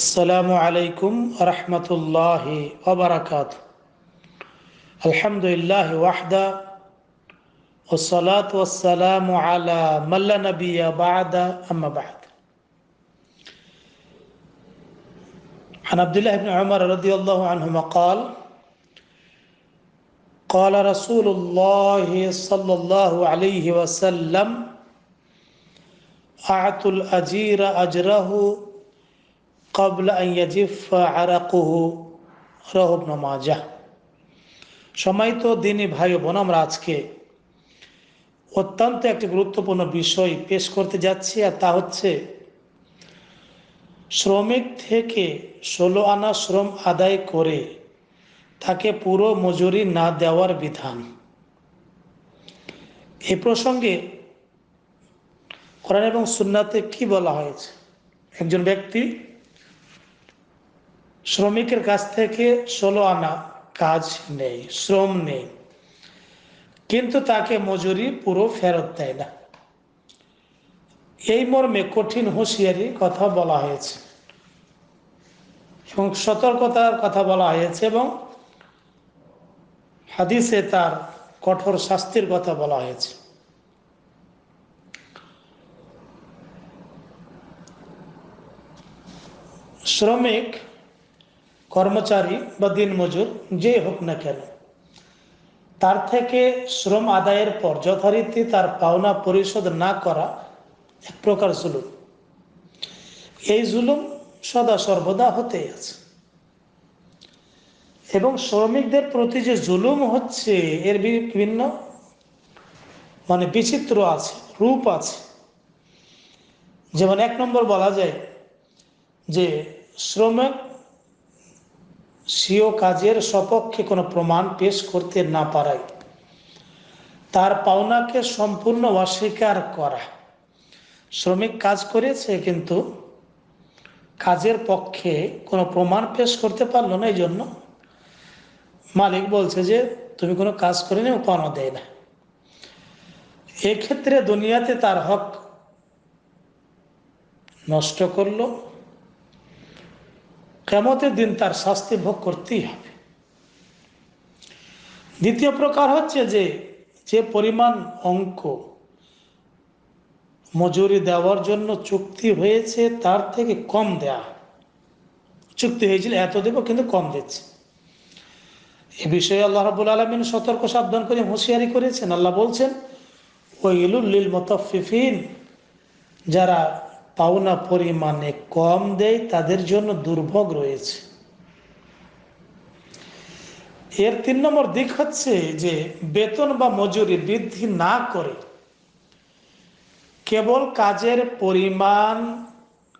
السلام عليكم ورحمة الله وبركاته. الحمد لله وحده والصلاة والسلام على من لا نبي بعد أما بعد. عن عبد الله بن عمر رضي الله عنهما قال قال رسول الله صلى الله عليه وسلم أعطوا الأجير أجره আরাকুহু নমাজা। সময় তো দিনই ভাই বোন, আমরা আজকে অত্যন্ত একটি গুরুত্বপূর্ণ বিষয় পেশ করতে যাচ্ছি, আর তা হচ্ছে শ্রমিক থেকে ষোলো আনা শ্রম আদায় করে তাকে পুরো মজুরি না দেওয়ার বিধান। এ প্রসঙ্গে কোরআন এবং সুন্নাতে কি বলা হয়েছে? একজন ব্যক্তি শ্রমিকের কাছ থেকে ষোলো আনা কাজ নেই, শ্রম নেই। কিন্তু তাকে মজুরি পুরো ফেরত দেয় না। এই মর্মে কঠিন হুঁশিয়ারি কথা বলা হয়েছে। এবং সতর্কতার কথা বলা হয়েছে এবং হাদিসে তার কঠোর শাস্তির কথা বলা হয়েছে। শ্রমিক কর্মচারী বা দিনমজুর, যে হোক না কেন। তার থেকে শ্রম আদায়ের পর যথারীতি তার পাওনা পরিশোধ না করা এক প্রকার জুলুম। এই জুলুম সদা সর্বদা হতেই আছে। এবং শ্রমিকদের প্রতি যে জুলুম হচ্ছে, এর বিভিন্ন মানে বিচিত্র আছে, রূপ আছে। যেমন এক নম্বর বলা যায় যে শ্রমিক স্বীয় কাজের সপক্ষে কোনো প্রমাণ পেশ করতে না পারায়। তার পাওনাকে সম্পূর্ণ অস্বীকার করা। শ্রমিক কাজ করেছে কিন্তু কাজের পক্ষে কোনো প্রমাণ পেশ করতে পারল না এই জন্য মালিক বলছে যে, তুমি কোনো কাজ করে নি পাওনা দেয় না। এক্ষেত্রে দুনিয়াতে তার হক নষ্ট করল। কেমতের দিন তার শাস্তি ভোগ করতেই হবে। দ্বিতীয় প্রকার হচ্ছে যে যে পরিমাণ অঙ্ক মজুরি দেওয়ার জন্য চুক্তি হয়েছে, তার থেকে কম দেয়া। চুক্তি হয়েছিল, এত দেব কিন্তু কম দিচ্ছে। এ বিষয়ে আল্লাহ রাবুল আলমিন সতর্ক সাবধান করে হুঁশিয়ারি করেছেন। আল্লাহ বলছেন ওইলুল্লিল মতফিফিন যারা পাওনা পরিমাণে কম দেয়, তাদের জন্য দুর্ভোগ রয়েছে। এর তিন নম্বর দিক হচ্ছে যে, বেতন বা মজুরি বৃদ্ধি না করে কেবল কাজের পরিমাণ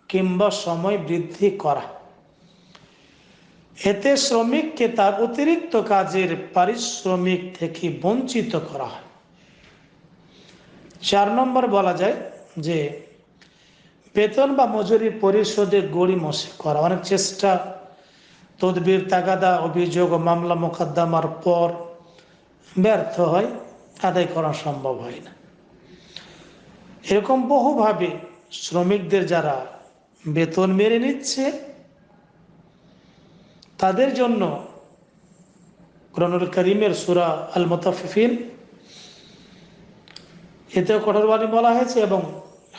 কিংবা সময় বৃদ্ধি করা। এতে শ্রমিককে তার অতিরিক্ত কাজের পারিশ্রমিক থেকে বঞ্চিত করা হয়। চার নম্বর বলা যায় যে বেতন বা মজুরি পরিশোধে গড়িমসে করা। অনেক চেষ্টা, তদবির, তাগাদা, অভিযোগ মামলা মোকদ্দমার পর ব্যর্থ হয়, আদায় করা সম্ভব হয় না। এরকম বহুভাবে শ্রমিকদের যারা বেতন মেরে নিচ্ছে, তাদের জন্য কোরআনুল করিমের সুরা আল মোতাফিফিন এতে কঠোরবাণী বলা হয়েছে এবং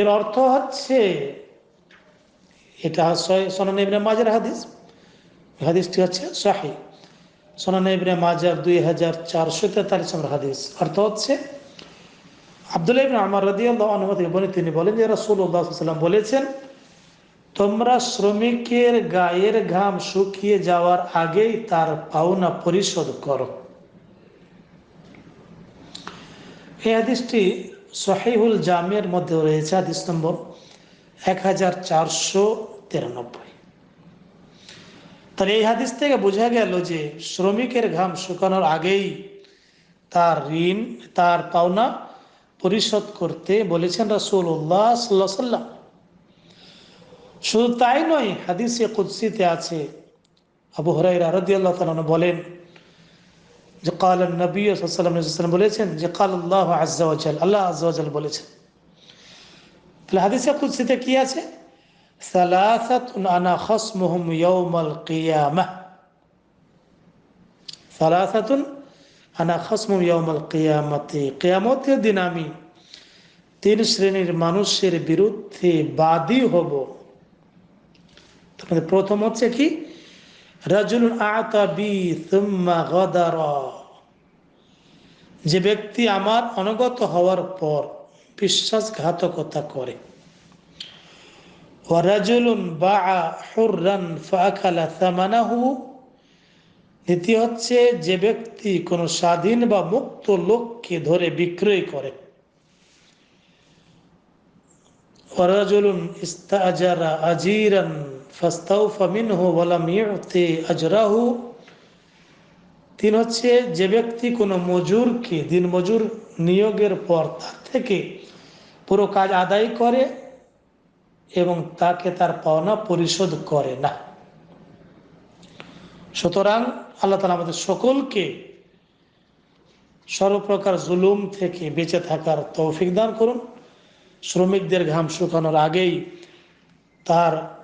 এর অর্থ হচ্ছে, এটা সোনান ইবনে মাজার হাদিস। হাদিসটি হচ্ছে শাহি সোনান ইবনে মাজার দুই হাজার চারশো তেতাল্লিশ নম্বর হাদিস। অর্থ হচ্ছে, আবদুল্লাহ ইবনে আমার রাদি আল্লাহ অনুমতি বলে তিনি বলেন যে রাসুল্লাহাম বলেছেন, তোমরা শ্রমিকের গায়ের ঘাম শুকিয়ে যাওয়ার আগেই তার পাওনা পরিশোধ করো। এই হাদিসটি সহিহুল জামের মধ্যে রয়েছে হাদিস নম্বর এক হাজার চারশো তিরানব্বই। তাহলে এই হাদিস থেকে বোঝা গেল যে শ্রমিকের ঘাম শুকানোর আগেই তার ঋণ, তার পাওনা পরিশোধ করতে বলেছেন রাসুল্লাহ সাল্লাহ সাল্লাম শুধু তাই নয়, হাদিসে কুৎসিতে আছে। আবু হরাই রারদি আল্লাহ বলেন যে কাল নবী বলেছেন, যে কাল আল্লাহ আজাল আল্লাহ আজাল বলেছেন। তাহলে হাদিসে কুদ্সিতে কি আছে? আনা আনা দিন আমি তিন শ্রেণির মানুষের বিরুদ্ধে বাদী হব। তোমাদের প্রথম হচ্ছে কি? রাজুল আতাবি তুম্মা গদারা। যে ব্যক্তি আমার অনগত হওয়ার পর বিশ্বাসঘাতকতা করে। ওয়ারাজুলুন বা হুররান ফাখালা হচ্ছে যে ব্যক্তি কোনো স্বাধীন বা মুক্ত লোককে ধরে বিক্রয় করে। ওয়ারাজুলুন ইস্তাজারা আজিরান আজরাহু। তিন হচ্ছে, যে ব্যক্তি কোনো মজুরকে, দিন মজুর নিয়োগের পর তার থেকে পুরো কাজ আদায় করে এবং তাকে তার পাওনা পরিশোধ করে না। সুতরাং আল্লাহ তালা আমাদের সকলকে সর্বপ্রকার জুলুম থেকে বেঁচে থাকার তৌফিক দান করুন। শ্রমিকদের ঘাম শুকানোর আগেই তার